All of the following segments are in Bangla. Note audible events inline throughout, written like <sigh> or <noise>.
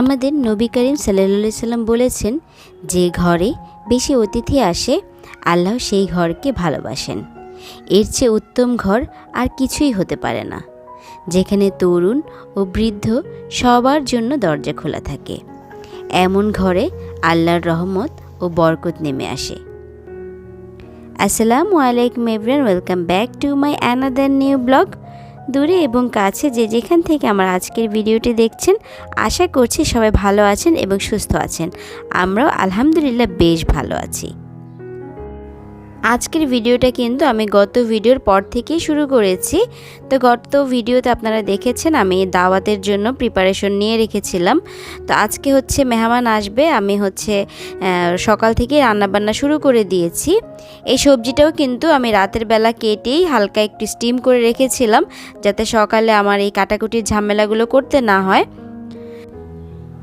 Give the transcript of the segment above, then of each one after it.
আমাদের নবী করিম সাল্লা সাল্লাম বলেছেন, যে ঘরে বেশি অতিথি আসে, আল্লাহ সেই ঘরকে ভালোবাসেন। এর চেয়ে উত্তম ঘর আর কিছুই হতে পারে না, যেখানে তরুণ ও বৃদ্ধ সবার জন্য দরজা খোলা থাকে। এমন ঘরে আল্লাহর রহমত ও বরকত নেমে আসে। আসসালামু আলাইকুম everyone welcome back to my another new blog দূরে এবং কাছে যে যেখান থেকে আমার আজকের ভিডিওটি দেখছেন, আশা করছি সবাই ভালো আছেন এবং সুস্থ আছেন। আমরাও আলহামদুলিল্লাহ বেশ ভালো আছি। আজকের ভিডিওটা কিন্তু আমি গত ভিডিওর পর থেকেই শুরু করেছি। তো গত ভিডিওতে আপনারা দেখেছেন আমি দাওয়াতের জন্য প্রিপারেশন নিয়ে রেখেছিলাম। তো আজকে হচ্ছে মেহমান আসবে, আমি হচ্ছে সকাল থেকে রান্নাবান্না শুরু করে দিয়েছি। এই সবজিটাও কিন্তু আমি রাতের বেলা কেটেই হালকা একটু স্টিম করে রেখেছিলাম, যাতে সকালে আমার এই কাটাকুটির ঝামেলাগুলো করতে না হয়।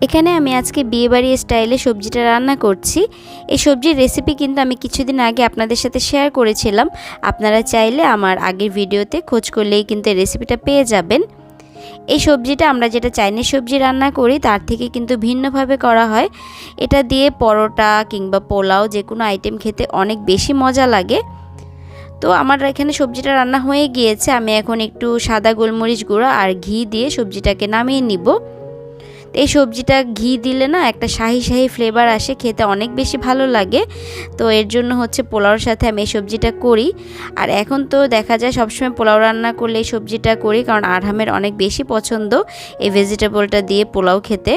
এখানে আমি আজকে বিয়েবাড়ি স্টাইলে সবজিটা রান্না করছি। এই সবজির রেসিপি কিন্তু আমি কিছুদিন আগে আপনাদের সাথে শেয়ার করেছিলাম। আপনারা চাইলে আমার আগের ভিডিওতে খোঁজ করলেই কিন্তু এই রেসিপিটা পেয়ে যাবেন। এই সবজিটা আমরা যেটা চাইনিজ সবজি রান্না করি, তার থেকে কিন্তু ভিন্নভাবে করা হয়। এটা দিয়ে পরোটা কিংবা পোলাও যে কোনো আইটেম খেতে অনেক বেশি মজা লাগে। তো আমার এখানে সবজিটা রান্না হয়ে গিয়েছে। আমি এখন একটু সাদা গোলমরিচ গুঁড়ো আর ঘি দিয়ে সবজিটাকে নামিয়ে নিব। এই সবজিটা ঘি দিলে না একটা শাহি শাহি ফ্লেভার আসে, খেতে অনেক বেশি ভালো লাগে। তো এর জন্য হচ্ছে পোলাওর সাথে আমি এই সবজিটা করি। আর এখন তো দেখা যায় সবসময় পোলাও রান্না করলে এই সবজিটা করি, কারণ আরহামের অনেক বেশি পছন্দ এই ভেজিটেবলটা দিয়ে পোলাও খেতে।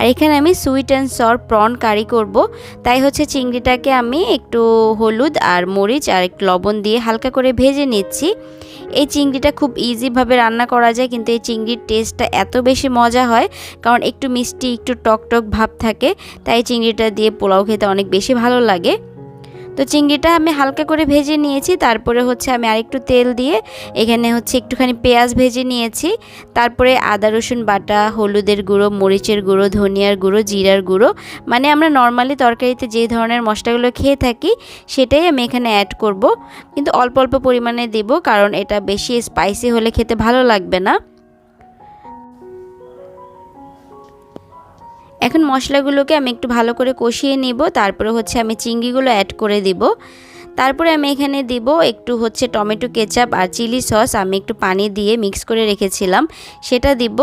আর এখানে আমি sweet and sour prawn curry করব। তাই হচ্ছে চিংড়িটাকে আমি একটু হলুদ আর মরিচ আর একটু লবণ দিয়ে হালকা করে ভেজে নিচ্ছি। এই চিংড়িটা খুব ইজিভাবে রান্না করা যায়, কিন্তু এই চিংড়ির টেস্টটা এত বেশি মজা হয়, কারণ একটু মিষ্টি, একটু টক টক ভাব থাকে, তাই চিংড়িটা দিয়ে পোলাও খেতে অনেক বেশি ভালো লাগে। তো চিংড়িটা আমি হালকা করে ভেজে নিয়েছি, তারপরে হচ্ছে আমি আরেকটু তেল দিয়ে এখানে হচ্ছে একটুখানি পেঁয়াজ ভেজে নিয়েছি, তারপরে আদা, রসুন বাটা, হলুদের গুঁড়ো, মরিচের গুঁড়ো, ধনিয়ার গুঁড়ো, জিরার গুঁড়ো মানে আমরা নর্মালি তরকারিতে যে ধরনের মশলাগুলো খেয়ে থাকি সেটাই আমি এখানে অ্যাড করব, কিন্তু অল্প অল্প পরিমাণে দেব কারণ এটা বেশি স্পাইসি হলে খেতে ভালো লাগবে না। এখন মশলাগুলোকে আমি একটু ভালো করে কষিয়ে নিব, তারপরে হচ্ছে আমি চিংড়িগুলো অ্যাড করে দিব। তারপরে আমি এখানে দিব একটু হচ্ছে টমেটো কেচাপ আর চিলি সস, আমি একটু পানি দিয়ে মিক্স করে রেখেছিলাম, সেটা দিব।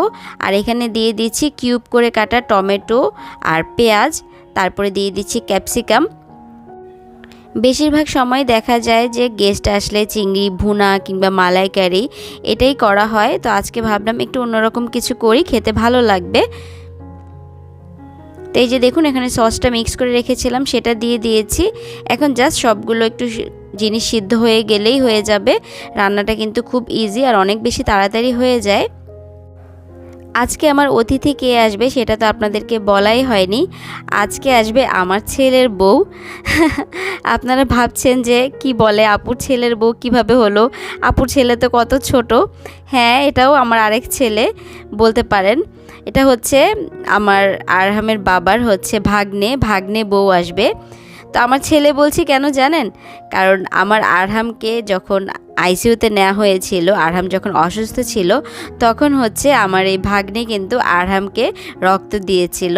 আর এখানে দিয়ে দিচ্ছি কিউব করে কাটা টমেটো আর পেঁয়াজ, তারপরে দিয়ে দিচ্ছি ক্যাপসিকাম বেশিরভাগ সময় দেখা যায় যে গেস্ট আসলে চিংড়ি, ভুনা কিংবা মালাইকারি, এটাই করা হয়। তো আজকে ভাবলাম একটু অন্যরকম কিছু করি, খেতে ভালো লাগবে। তো এই যে দেখুন, এখানে সসটা মিক্স করে রেখেছিলাম, সেটা দিয়ে দিয়েছি। এখন জাস্ট সবগুলো একটু জিনিস সিদ্ধ হয়ে গেলেই হয়ে যাবে। রান্নাটা কিন্তু খুব ইজি আর অনেক বেশি তাড়াতাড়ি হয়ে যায়। আজকে আমার অতিথি কে আসবে সেটা তো আপনাদেরকে বলাই হয়নি। আজকে আসবে আমার ছেলের বউ। <laughs> আপনারা ভাবছেন যে কি বলে, আপুর ছেলের বউ কীভাবে হলো? আপুর ছেলে তো কত ছোট। হ্যাঁ এটাও আমার আরেক ছেলে, বলতে পারেন। এটা হচ্ছে আমার আরহামের বাবার হচ্ছে ভাগ্নে ভাগ্নে বউ আসবে। তো আমার ছেলে বলছি, কেন জানেন? কারণ আমার আরহামকে যখন আইসিইউতে নেওয়া হয়েছিল, আরহাম যখন অসুস্থ ছিল, তখন হচ্ছে আমার এই ভাগ্নে কিন্তু আরহামকে রক্ত দিয়েছিল।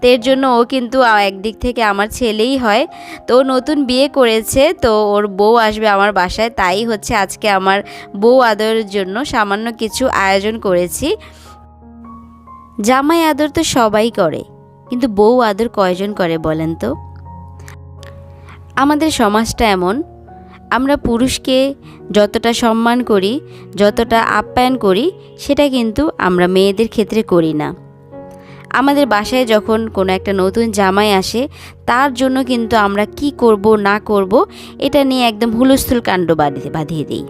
তো এর জন্য ও কিন্তু একদিক থেকে আমার ছেলেই হয়। তো ও নতুন বিয়ে করেছে, তো ওর বউ আসবে আমার বাসায়। তাই হচ্ছে আজকে আমার বউ আদরের জন্য সামান্য কিছু আয়োজন করেছি। জামাই আদর তো সবাই করে, কিন্তু বউ আদর কয়জন করে বলেন তো? আমাদের সমাজটা এমন, আমরা পুরুষকে যতটা সম্মান করি, যতটা আপ্যায়ন করি, সেটা কিন্তু আমরা মেয়েদের ক্ষেত্রে করি না। আমাদের বাসায় যখন কোনো একটা নতুন জামাই আসে, তার জন্য কিন্তু আমরা কি করব, না করব, এটা নিয়ে একদম হুলস্থুল কাণ্ড বাঁধিয়ে দিই।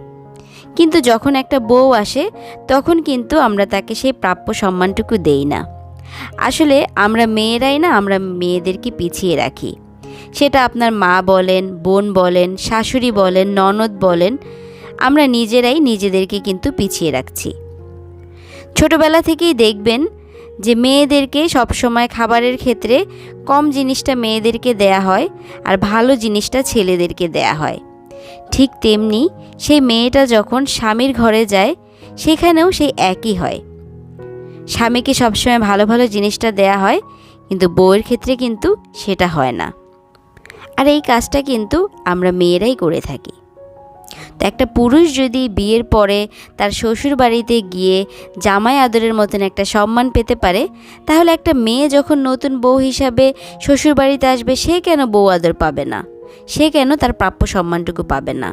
কিন্তু যখন একটা বউ আসে, তখন কিন্তু আমরা তাকে সেই প্রাপ্য সম্মানটুকু দেই না। আসলে আমরা মেয়েরাই না, আমরা মেয়েদেরকে পিছিয়ে রাখি। সেটা আপনার মা বলেন, বোন বলেন, শাশুড়ি বলেন, ননদ বলেন, আমরা নিজেরাই নিজেদেরকে কিন্তু পিছিয়ে রাখছি। ছোটবেলা থেকেই দেখবেন যে মেয়েদেরকে সবসময় খাবারের ক্ষেত্রে কম জিনিসটা মেয়েদেরকে দেয়া হয় আর ভালো জিনিসটা ছেলেদেরকে দেয়া হয়। ঠিক তেমনি সেই মেয়েটা যখন স্বামীর ঘরে যায়, সেখানেও সেই একই হয়। স্বামীকে সবসময় ভালো ভালো জিনিসটা দেয়া হয়, কিন্তু বউয়ের ক্ষেত্রে কিন্তু সেটা হয় না। আর এই কাজটা কিন্তু আমরা মেয়েরাই করে থাকি। তো একটা পুরুষ যদি বিয়ের পরে তার শ্বশুর বাড়িতে গিয়ে জামাই আদরের মতন একটা সম্মান পেতে পারে, তাহলে একটা মেয়ে যখন নতুন বউ হিসাবে শ্বশুর বাড়িতে আসবে, সে কেন বউ আদর পাবে না? সে কেন তার প্রাপ্য সম্মানটুকু পাবে না?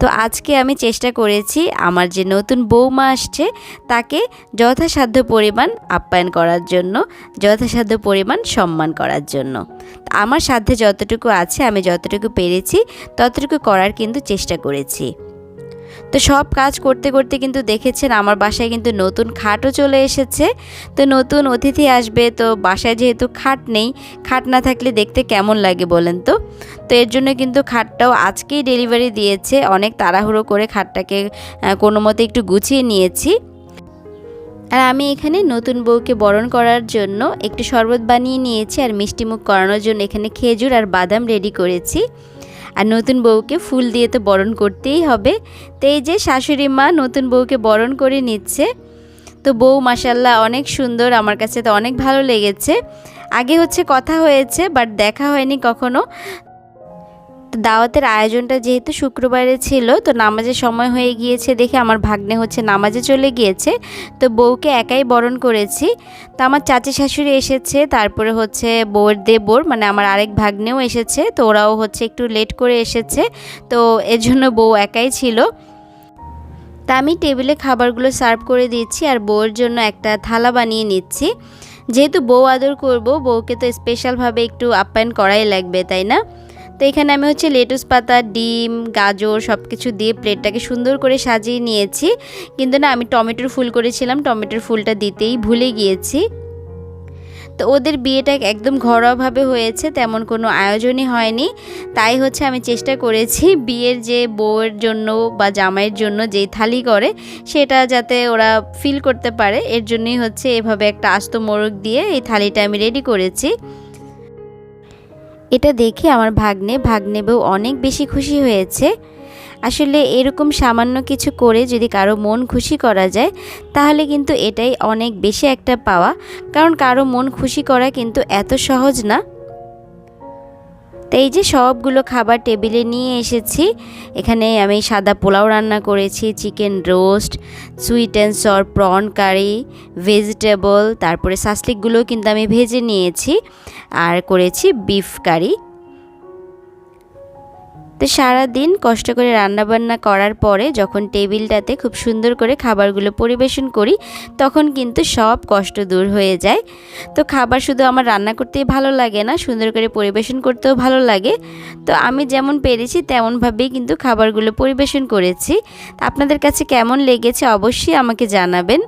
তো আজকে আমি চেষ্টা করেছি আমার যে নতুন বৌমা আসছে, তাকে যথাসাধ্য পরিমাণ আপ্যায়ন করার জন্য, যথাসাধ্য পরিমাণ সম্মান করার জন্য। আমার সাধ্যে যতটুকু আছে, আমি যতটুকু পেরেছি, ততটুকু করার কিন্তু চেষ্টা করেছি। তো সব কাজ করতে করতে কিন্তু দেখেছেন আমার বাসায় কিন্তু নতুন খাটও চলে এসেছে। তো নতুন অতিথি আসবে, তো বাসায় যেহেতু খাট নেই, খাট না থাকলে দেখতে কেমন লাগে বলেন তো? তো এর জন্য কিন্তু খাটটাও আজকেই ডেলিভারি দিয়েছে, অনেক তাড়াহুড়ো করে খাটটাকে কোনো মতে একটু গুছিয়ে নিয়েছি। আর আমি এখানে নতুন বউকে বরণ করার জন্য একটু শরবত বানিয়ে নিয়েছি আর মিষ্টিমুখ করানোর জন্য এখানে খেজুর আর বাদাম রেডি করেছি। আর নতুন বউকে ফুল দিয়ে তো বরণ করতেই হবে। তো এই যে শাশুড়ি মা নতুন বউকে বরণ করে নিচ্ছে, তো বউ মাসাল্লাহ অনেক সুন্দর, আমার কাছে তো অনেক ভালো লেগেছে। আগে হচ্ছে কথা হয়েছে বাট দেখা হয়নি কখনো। দাওয়াতের আয়োজনটা যেহেতু শুক্রবারে ছিল, তো নামাজের সময় হয়ে গিয়েছে দেখে আমার ভাগ্নে হচ্ছে নামাজে চলে গিয়েছে। তো বউকে একাই বরণ করেছি। তো আমার চাচি শাশুড়ি এসেছে, তারপরে হচ্ছে বউয়ের দেবর মানে আমার আরেক ভাগ্নেও এসেছে, তো ওরাও হচ্ছে একটু লেট করে এসেছে, তো এর জন্য বউ একাই ছিল। তা আমি টেবিলে খাবারগুলো সার্ভ করে দিচ্ছি আর বউয়ের জন্য একটা থালা বানিয়ে নিচ্ছি। যেহেতু বউ আদর করব, বউকে তো স্পেশালভাবে একটু আপ্যায়ন করাই লাগবে, তাই না? তো এখানে আমি হচ্ছে লেটুস পাতা, ডিম, গাজর সব কিছু দিয়ে প্লেটটাকে সুন্দর করে সাজিয়ে নিয়েছি। কিন্তু না, আমি টমেটোর ফুল করেছিলাম, টমেটোর ফুলটা দিতেই ভুলে গিয়েছি। তো ওদের বিয়েটা একদম ঘরোয়াভাবে হয়েছে, তেমন কোনো আয়োজনই হয়নি। তাই হচ্ছে আমি চেষ্টা করেছি বিয়ের যে বউয়ের জন্য বা জামাইয়ের জন্য যেই থালি করে, সেটা যাতে ওরা ফিল করতে পারে। এর জন্যই হচ্ছে এভাবে একটা আস্ত মোরগ দিয়ে এই থালিটা আমি রেডি করেছি। এটা দেখে আমার ভাগ্নে ভাগ্নে বউ অনেক বেশি খুশি হয়েছে। আসলে এরকম সামান্য কিছু করে যদি কারও মন খুশি করা যায়, তাহলে কিন্তু এটাই অনেক বেশি একটা পাওয়া। কারণ কারও মন খুশি করা কিন্তু এত সহজ না। তো এই যে সবগুলো খাবার টেবিলে নিয়ে এসেছি। এখানে আমি সাদা পোলাও রান্না করেছি, chicken roast sweet and sour prawn curry vegetable তারপরে সাসলিকগুলো কিন্তু আমি ভেজে নিয়েছি। আর করেছি বিফ কারি তো সারাদিন কষ্ট করে রান্নাবান্না করার পরে যখন টেবিলটাতে খুব সুন্দর করে খাবারগুলো পরিবেশন করি, তখন কিন্তু সব কষ্ট দূর হয়ে যায়। তো খাবার শুধু আমার রান্না করতেই ভালো লাগে না, সুন্দর করে পরিবেশন করতেও ভালো লাগে। তো আমি যেমন পেরেছি তেমনভাবেই কিন্তু খাবারগুলো পরিবেশন করেছি। আপনাদের কাছে কেমন লেগেছে অবশ্যই আমাকে জানাবেন।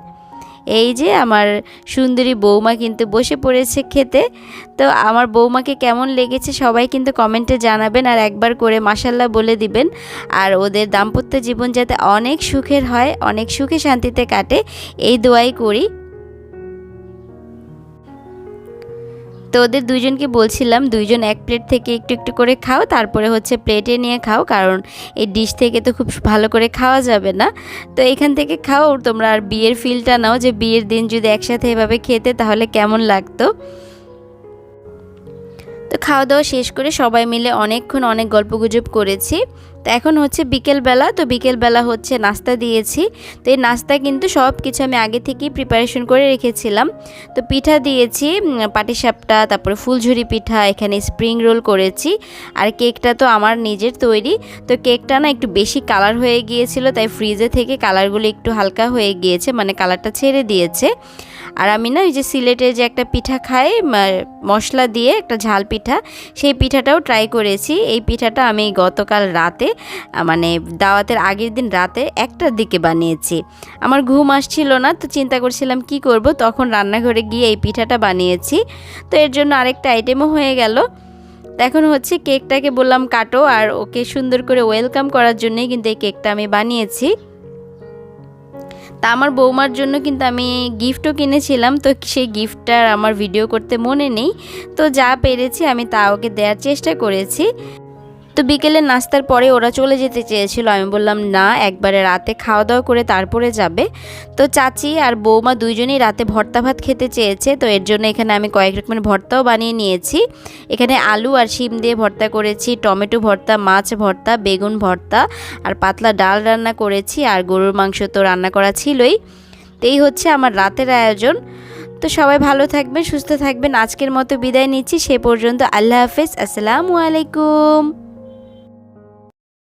এই যে আমার সুন্দরী বৌমা কিন্তু বসে পড়েছে খেতে। তো আমার বৌমাকে কেমন লেগেছে সবাই কিন্তু কমেন্টে জানাবেন আর একবার করে মাসাল্লাহ বলে দিবেন। আর ওদের দাম্পত্য জীবন যাতে অনেক সুখের হয়, অনেক সুখে শান্তিতে কাটে, এই দোয়াই করি। তো ওদের দুইজনকে বলছিলাম, দুইজন এক প্লেট থেকে একটু একটু করে খাও, তারপরে হচ্ছে প্লেটে নিয়ে খাও, কারণ এই ডিশ থেকে তো খুব ভালো করে খাওয়া যাবে না। তো এখান থেকে খাও, তোমরা আর বিয়ের ফিলটা নাও যে বিয়ের দিন যদি একসাথে এভাবে খেতে, তাহলে কেমন লাগতো? তো খাওয়া দাওয়া শেষ করে সবাই মিলে অনেকক্ষণ অনেক গল্পগুজব করেছি। তো এখন হচ্ছে বিকেলবেলা, তো বিকেলবেলা হচ্ছে নাস্তা দিয়েছি। তো এই নাস্তা কিন্তু সব কিছু আমি আগে থেকেই প্রিপারেশন করে রেখেছিলাম। তো পিঠা দিয়েছি পাটিসাপটা, তারপরে ফুলঝুরি পিঠা, এখানে স্প্রিং রোল করেছি। আর কেকটা তো আমার নিজের তৈরি। তো কেকটা না একটু বেশি কালার হয়ে গিয়েছিল, তাই ফ্রিজে থেকে কালারগুলো একটু হালকা হয়ে গিয়েছে মানে কালারটা ছেড়ে দিয়েছে। আর আমি না ওই যে সিলেটে যে একটা পিঠা খাই মশলা দিয়ে একটা ঝাল পিঠা, সেই পিঠাটাও ট্রাই করেছি। এই পিঠাটা আমি গতকাল রাতে মানে দাওয়াতের আগের দিন রাতে একটার দিকে বানিয়েছি। আমার ঘুম আসছিল না, তো চিন্তা করছিলাম কি করব, তখন রান্নাঘরে গিয়ে এই পিঠাটা বানিয়েছি। তো এর জন্য আরেকটা আইটেমও হয়ে গেল। এখন হচ্ছে কেকটাকে বললাম কাটো, আর ওকে সুন্দর করে ওয়েলকাম করার জন্যই কিন্তু এই কেকটা আমি বানিয়েছি। তা আমার বৌমার জন্য কিন্তু আমি গিফটও কিনেছিলাম, তো সেই গিফটটার আমার ভিডিও করতে মনে নেই। তো যা পেরেছি আমি তা ওকে দেওয়ার চেষ্টা করেছি। তো বিকেলে নাস্তার পরে ওরা চলে যেতে চেয়েছিল। আমি বললাম, না, একবারে রাতে খাওয়া দাওয়া করে তারপরে যাবে। তো চাচি আর বৌমা দুইজনেই রাতে ভর্তা ভাত খেতে চেয়েছে। তো এর জন্য এখানে আমি কয়েক রকমের ভর্তাও বানিয়ে নিয়েছি। এখানে আলু আর শিম দিয়ে ভর্তা করেছি, টমেটো ভর্তা, মাছ ভর্তা, বেগুন ভর্তা আর পাতলা ডাল রান্না করেছি আর গরুর মাংস তো রান্না করা ছিলই। তো এই হচ্ছে আমার রাতের আয়োজন। তো সবাই ভালো থাকবেন, সুস্থ থাকবেন। আজকের মতো বিদায় নিচ্ছি। সে পর্যন্ত আল্লাহ হাফেজ। আসসালামু আলাইকুম।